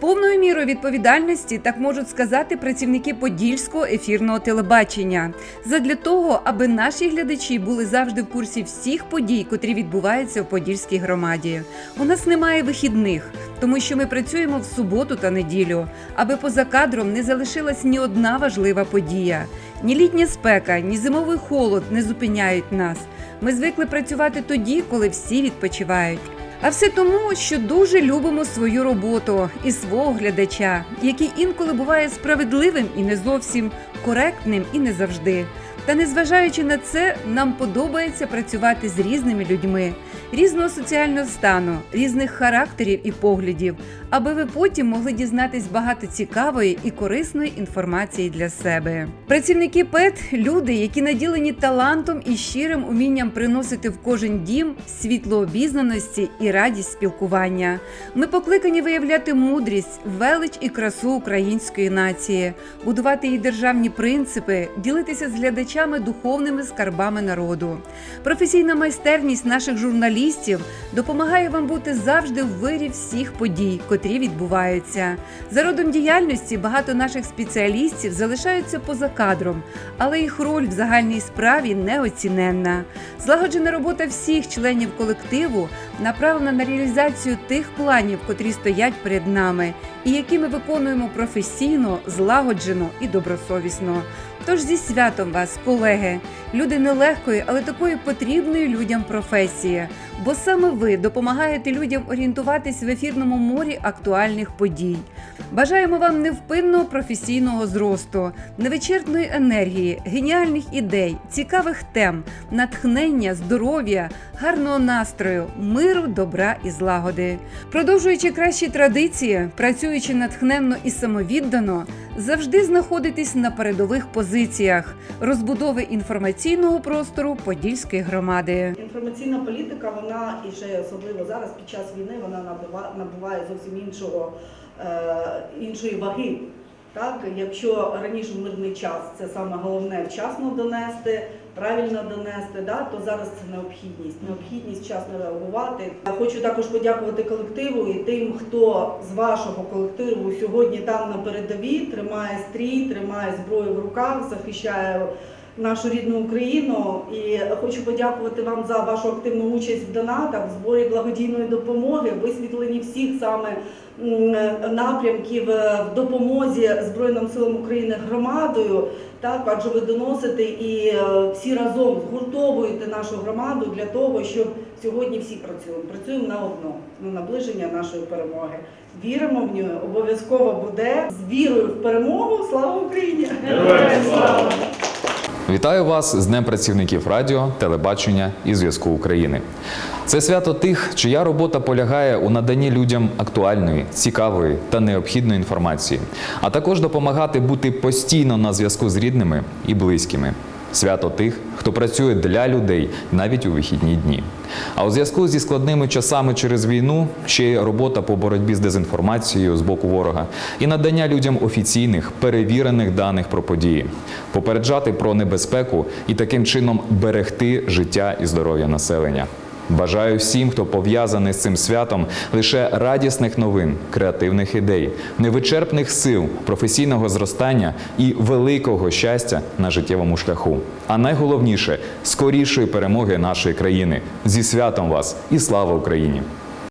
повною мірою відповідальності так можуть сказати працівники подільського ефірного телебачення. Задля того, аби наші глядачі були завжди в курсі всіх подій, котрі відбуваються в Подільській громаді. У нас немає вихідних, тому що ми працюємо в суботу та неділю, аби поза кадром не залишилась ні одна важлива подія. Ні літня спека, ні зимовий холод не зупиняють нас. Ми звикли працювати тоді, коли всі відпочивають. А все тому, що дуже любимо свою роботу і свого глядача, який інколи буває справедливим і не зовсім коректним і не завжди. Та незважаючи на це, нам подобається працювати з різними людьми, різного соціального стану, різних характерів і поглядів, аби ви потім могли дізнатись багато цікавої і корисної інформації для себе. Працівники ПЕТ люди, які наділені талантом і щирим умінням приносити в кожен дім світло обізнаності і радість спілкування. Ми покликані виявляти мудрість, велич і красу української нації, будувати її державні принципи, ділитися з глядачами духовними скарбами народу. Професійна майстерність наших журналістів допомагає вам бути завжди в вирі всіх подій, котрі відбуваються. За родом діяльності багато наших спеціалістів залишаються поза кадром, але їх роль в загальній справі неоціненна. Злагоджена робота всіх членів колективу направлена на реалізацію тих планів, котрі стоять перед нами, і які ми виконуємо професійно, злагоджено і добросовісно. Тож зі святом вас, колеги, люди нелегкої, але такої потрібної людям професії, бо саме ви допомагаєте людям орієнтуватись в ефірному морі актуальних подій. Бажаємо вам невпинного професійного зросту, невичерпної енергії, геніальних ідей, цікавих тем, натхнення, здоров'я, гарного настрою, миру, добра і злагоди. Продовжуючи кращі традиції, працюючи натхненно і самовіддано, завжди знаходитесь на передових позиціях розбудови інформаційного простору Подільської громади. Інформаційна політика, вона і ще особливо зараз під час війни вона набува- набуває зовсім іншого, е, іншої ваги. Так, якщо раніше мирний час це саме головне вчасно донести, правильно донести, да, то зараз це необхідність. Необхідність вчасно реагувати. Я хочу також подякувати колективу і тим, хто з вашого колективу сьогодні там на передовій тримає стрій, тримає зброю в руках, захищає нашу рідну Україну. І хочу подякувати вам за вашу активну участь в донатах, в зборі благодійної допомоги, висвітлені всіх саме напрямків е, в допомозі Збройним силам України громадою. Так, адже ви доносите і е, всі разом згуртовуєте нашу громаду для того, щоб сьогодні всі працюємо. Працюємо на одно на наближення нашої перемоги. Віримо в нього, обов'язково буде з вірою в перемогу. Слава Україні! Героям слава! Вітаю вас з Днем працівників радіо, телебачення і зв'язку України. Це свято тих, чия робота полягає у наданні людям актуальної, цікавої та необхідної інформації, а також допомагати бути постійно на зв'язку з рідними і близькими. Свято тих, хто працює для людей навіть у вихідні дні. А у зв'язку зі складними часами через війну ще й робота по боротьбі з дезінформацією з боку ворога і надання людям офіційних перевірених даних про події, попереджати про небезпеку і таким чином берегти життя і здоров'я населення. Бажаю всім, хто пов'язаний з цим святом, лише радісних новин, креативних ідей, невичерпних сил, професійного зростання і великого щастя на життєвому шляху. А найголовніше скорішої перемоги нашої країни. Зі святом вас і слава Україні!